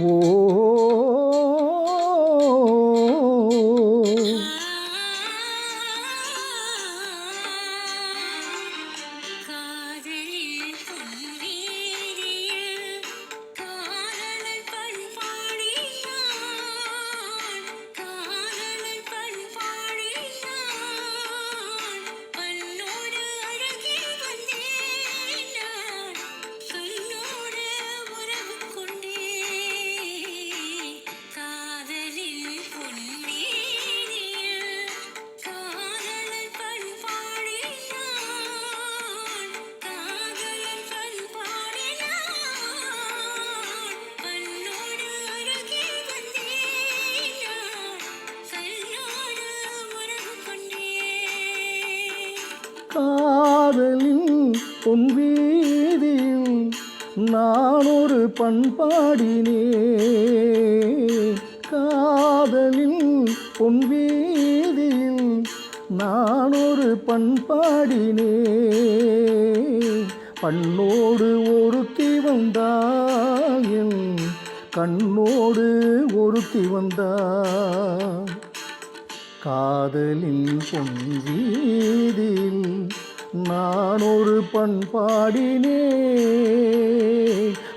ஓ காதலின் வீதியில் நான் ஒரு பண்பாடினே காதலின் பொன் வீதியில் நான் ஒரு பண்பாடினே பண்ணோடு ஒருத்தி வந்தாள் கண்ணோடு ஒருத்தி வந்தாள் காதலின் பொன்வீதியில் நான் ஒரு பண்பாடினே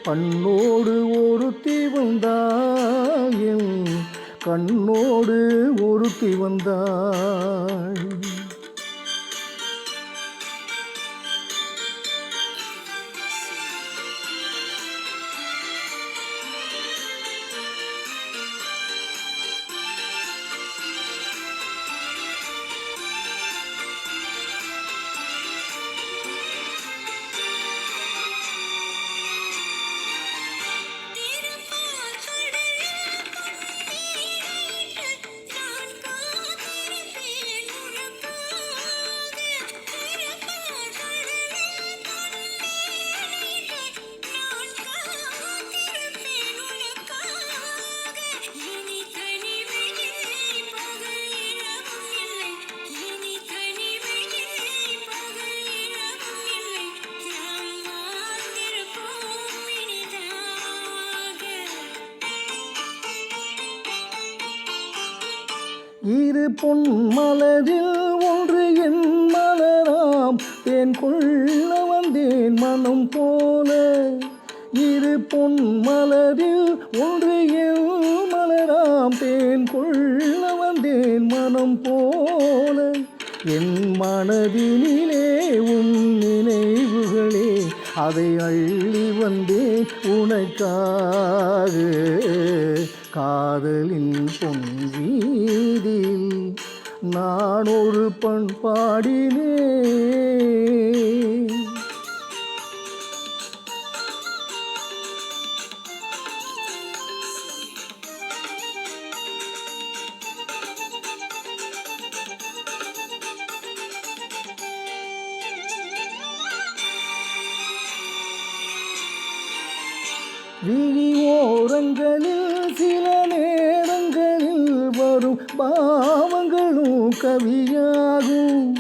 பண்ணோடு ஒருத்தி வந்தாயின் கண்ணோடு ஒருத்தி வந்தாள். இரு பொன் மலரில் ஒன்று என் மலராம். தேன் கொள்ள வந்தேன் மனம் போல. இரு பொன் மலரில் ஒன்று என் மலராம். தேன் கொள்ள வந்தேன் மனம் போல. என் மனதினிலே உன் நினைவுகளே அதை அள்ளி வந்தேன் உனக்காக. காதலின் நான் ஒரு பண்பாடினே விழியோரங்களில் சில நேரங்களில் வரும் பாவங்கள் நானும் கவியாகும்.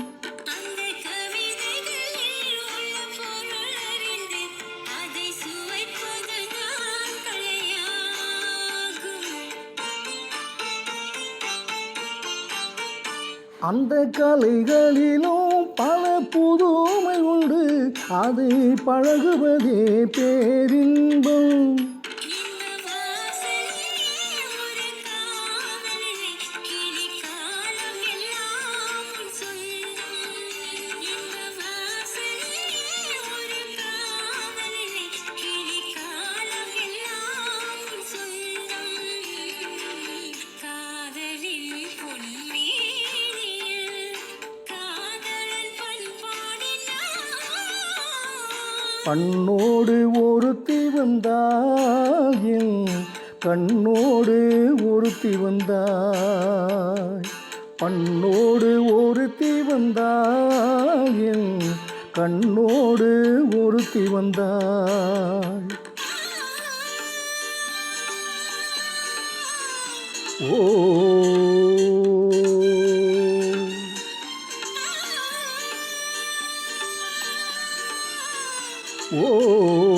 அந்த அந்த கலைகளிலும் பல புதுமை உண்டு. அதை பழகுவதே பேரின்பம். பண்ணோடு ஒருத்தி வந்தாள் கண்ணோடு ஒருத்தி வந்தாய். பண்ணோடு ஒருத்தி வந்தாள் கண்ணோடு ஒருத்தி வந்தாய். ஓ Whoa.